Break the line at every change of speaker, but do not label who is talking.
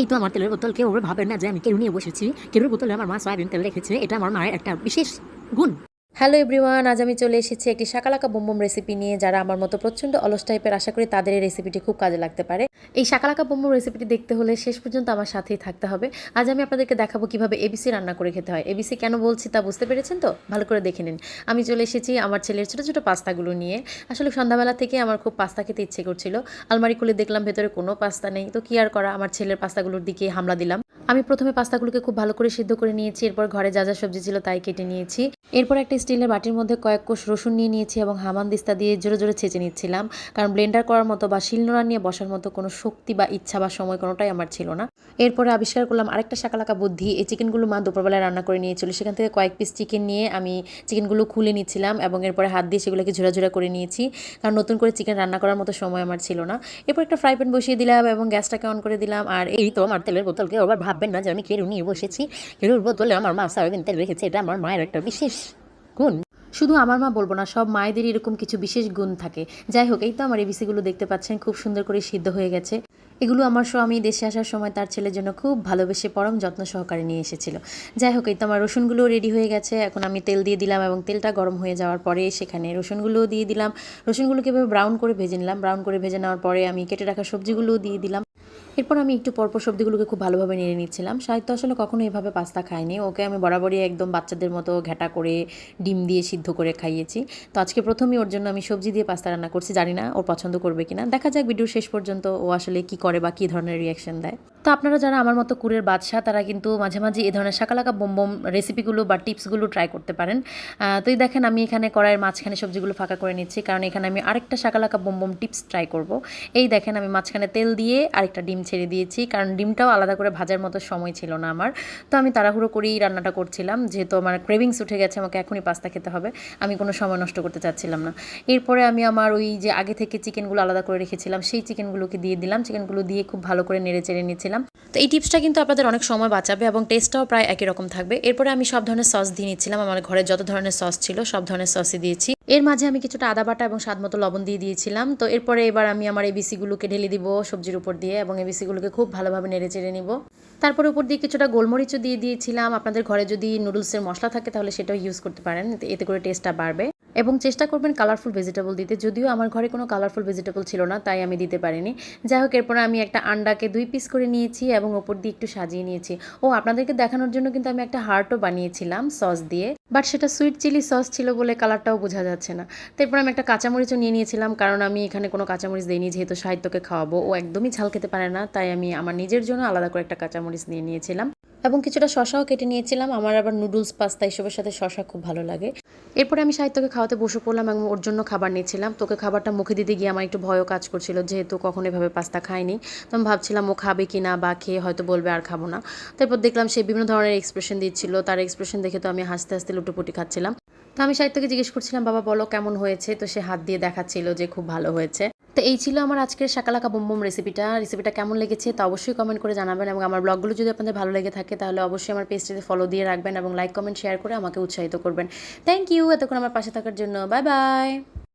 এই তো আমার তেলের বোতল, কেউ ভাবেন না যে আমি কেউ নিয়ে বসেছি। কেউ বোতলে আমার মা সয়াবিন তেল রেখেছে, এটা আমার মায়ের একটা বিশেষ গুণ।
হ্যালো এভরিওয়ান, আজ আমি চলে এসেছি একটি শাকালাকা বোম্বম রেসিপি নিয়ে, যারা আমার মতো প্রচণ্ড অলস টাইপের আশা করি তাদের এই রেসিপিটি খুব কাজে লাগতে পারে। এই শাকালাকা বোম্বম রেসিপিটি দেখতে হলে শেষ পর্যন্ত আমার সাথেই থাকতে হবে। আজ আমি আপনাদেরকে দেখাবো কীভাবে এবিসি রান্না করে খেতে হয়। এবিসি কেন বলছি তা বুঝতে পেরেছেন তো? ভালো করে দেখে নিন। আমি চলে এসেছি আমার ছেলের ছোটো ছোটো পাস্তাগুলো নিয়ে। আসলে সন্ধ্যাবেলা থেকে আমার খুব পাস্তা খেতে ইচ্ছে করছিল। আলমারি খুলে দেখলাম ভেতরে কোনো পাস্তা নেই। তো কি আর করা? আমার ছেলের পাস্তাগুলোর দিকে হামলা দিলাম। আমি প্রথমে পাস্তাগুলোকে খুব ভালো করে সিদ্ধ করে নিয়েছি, এরপর ঘরে যা যা সবজি ছিল তাই কেটে নিয়েছি। এরপর একটা স্টিলের বাটির মধ্যে কয়েক কোষ রসুন নিয়ে নিয়েছি এবং হামান দিস্তা দিয়ে জোরে জোরে ছেঁচে নিচ্ছিলাম। কারণ ব্লেন্ডার করার মতো বা শিলনোড়া নিয়ে বসার মতো কোনো শক্তি বা ইচ্ছা বা সময় কোনোটাই আমার ছিল না। এরপরে আবিষ্কার করলাম আরেকটা শাকালাকা বুদ্ধি। এই চিকেনগুলো মা দুপুরবেলায় রান্না করে নিয়েছিল। সেখান থেকে কয়েক পিস চিকেন নিয়ে আমি চিকেনগুলো খুলে নিচ্ছিলাম এবং এরপরে হাত দিয়ে সেগুলোকে ঝোরা ঝোরা করে নিয়েছি। কারণ নতুন করে চিকেন রান্না করার মতো সময় আমার ছিল না। এরপর একটা ফ্রাই প্যান বসিয়ে দিলাম এবং গ্যাসটাকে অন করে দিলাম। আর
এই তো আমার তেলের বোতল কেউ আবার ভাববেন না যে আমি কেউ নিয়ে বসেছি। কেউর বদলে আমার মা সয়াবিন তেল রেখেছে, এটা আমার মায়ের একটা বিশেষ গুণ।
শুধু আমার মা বলব না, সব মায়েদের এরকম কিছু বিশেষ গুণ থাকে। যাই হোক, এই তো আমার এবিসিগুলো দেখতে পাচ্ছেন, খুব সুন্দর করে সিদ্ধ হয়ে গেছে। এগুলো আমার স্বামী দেশে আসার সময় তার ছেলের জন্য খুব ভালোবেসে পরম যত্ন সহকারে নিয়ে এসেছিল। যাই হোক, এই তো আমার রসুনগুলো রেডি হয়ে গেছে। এখন আমি তেল দিয়ে দিলাম এবং তেলটা গরম হয়ে যাওয়ার পরে সেখানে রসুনগুলোও দিয়ে দিলাম। রসুনগুলোকে এভাবে ব্রাউন করে ভেজে নিলাম। ব্রাউন করে ভেজে নেওয়ার পরে আমি কেটে রাখা সবজিগুলোও দিয়ে দিলাম। এরপর আমি একটু পরপর সবজিগুলোকে খুব ভালোভাবে নেড়ে নিচ্ছিলাম। সাহিত্য আসলে কখনো এভাবে পাস্তা খায়নি ওকে আমি বরাবরই একদম বাচ্চাদের মতো ঘ্যাটা করে, ডিম দিয়ে সিদ্ধ করে খাইয়েছি। তো আজকে প্রথমে ওর জন্য আমি সবজি দিয়ে পাস্তা রান্না করছি। জানি না ওর পছন্দ করবে কিনা। দেখা যাক ভিডিওর শেষ পর্যন্ত ও আসলে কি করে বা কী ধরনের রিয়াকশন দেয়। তো আপনারা যারা আমার মতো কুরের বাদশাহ, তারা কিন্তু মাঝে মাঝে এই ধরনের শাকালাকা বোম রেসিপিগুলো বা টিপসগুলো ট্রাই করতে পারেন। তো এই দেখেন আমি এখানে কড়াইয়ের মাঝখানে সবজিগুলো ফাঁকা করে নিচ্ছি, কারণ এখানে আমি আরেকটা শাকালাকা বোম টিপস ট্রাই করব। এই দেখেন আমি মাঝখানে তেল দিয়ে আরেকটা ডিম ছেড়ে দিয়েছি, কারণ ডিমটাও আলাদা করে ভাজার মতো সময় ছিল না আমার। তো আমি তাড়াহুড়ো করেই রান্নাটা করছিলাম, যেহেতু আমার ক্রেভিংস উঠে গেছে, আমাকে এখনই পাস্তা খেতে হবে। আমি কোনো সময় নষ্ট করতে চাচ্ছিলাম না। এরপরে আমি আমার ওই যে আগে থেকে চিকেনগুলো আলাদা করে রেখেছিলাম, সেই চিকেনগুলোকে দিয়ে দিলাম। চিকেনগুলো দিয়ে খুব ভালো করে নেড়ে চেড়ে নিচ্ছিলাম। তো এই টিপসটা কিন্তু আপনাদের অনেক সময় বাঁচাবে এবং টেস্টটাও প্রায় একই রকম থাকবে। এরপরে আমি সব ধরনের সস দিয়ে নিচ্ছিলাম। আমার ঘরে যত ধরনের সস ছিল সব ধরনের সসই দিয়েছি। এর মাঝে আমি কিছুটা আদা বাটা এবং স্বাদ মতো লবণ দিয়ে দিয়েছিলাম। তো এরপরে এবার আমি আমার এবিসিগুলোকে ঢেলে দিব সবজির উপর দিয়ে এবং এবিসিগুলোকে খুব ভালোভাবে নেড়ে চেড়ে নিব। তারপরে উপর দিয়ে কিছুটা গোলমরিচও দিয়ে দিয়েছিলাম। আপনাদের ঘরে যদি নুডলসের মশলা থাকে তাহলে সেটাও ইউজ করতে পারেন। এতে করে টেস্টটা বাড়বে। এবং চেষ্টা করবেন কালারফুল ভেজিটেবল দিতে। যদিও আমার ঘরে কোনো কালারফুল ভেজিটেবল ছিল না, তাই আমি দিতে পারিনি। যাই হোক, এরপর আমি একটা আন্ডাকে দুই পিস করে নিয়েছি এবং ওপর দিয়ে একটু সাজিয়ে নিয়েছি। ও, আপনাদেরকে দেখানোর জন্য কিন্তু আমি একটা হার্টও বানিয়েছিলাম সস দিয়ে। বাট সেটা সুইট চিলি সস ছিল বলে কালারটাও বোঝা যাচ্ছে না। তারপর আমি একটা কাঁচামরিচও নিয়ে নিয়েছিলাম, কারণ আমি এখানে কোনো কাঁচামরিচ দিইনি, যেহেতু সাহিত্যকে খাওয়াবো। ও একদমই ঝাল খেতে পারে না, তাই আমি আমার নিজের জন্য আলাদা করে একটা কাঁচামরিচ নিয়ে নিয়েছিলাম। এবং কিছুটা শশাও কেটে নিয়েছিলাম। আমার আবার নুডলস, পাস্তা এসবের সাথে শশা খুব ভালো লাগে। এরপরে আমি সাহিত্যকে খাওয়াতে বসে পড়লাম এবং ওর জন্য খাবার নিয়েছিলাম তোকে খাবারটা মুখে দিতে গিয়ে আমার একটু ভয়ও কাজ করছিল, যেহেতু কখনো এভাবে পাস্তা খায়নি তো আমি ভাবছিলাম, ও খাবে কি না বা খেয়ে হয়তো বলবে আর খাব না। তারপর দেখলাম সে বিভিন্ন ধরনের এক্সপ্রেশন দিচ্ছিল। তার এক্সপ্রেশন দেখে তো আমি হাসতে হাসতে লুটোপুটি খাচ্ছিলাম। তো আমি সাহিত্যকে জিজ্ঞেস করছিলাম, বাবা, বলো কেমন হয়েছে? তো সে হাত দিয়ে দেখাচ্ছিল যে খুব ভালো হয়েছে। তো এই ছিল আমার আজকের শাকালাকা বোম রেসিপিটা রেসিপিটা কেমন লেগেছে তা অবশ্যই কমেন্ট করে জানাবেন এবং আমার ব্লগগুলো যদি আপনাদের ভালো লেগে থাকে, তাহলে অবশ্যই আমার পেজটিতে ফলো দিয়ে রাখবেন এবং লাইক কমেন্ট শেয়ার করে আমাকে উৎসাহিত করবেন। থ্যাংক ইউ এতক্ষণ আমার পাশে থাকার জন্য। Bye bye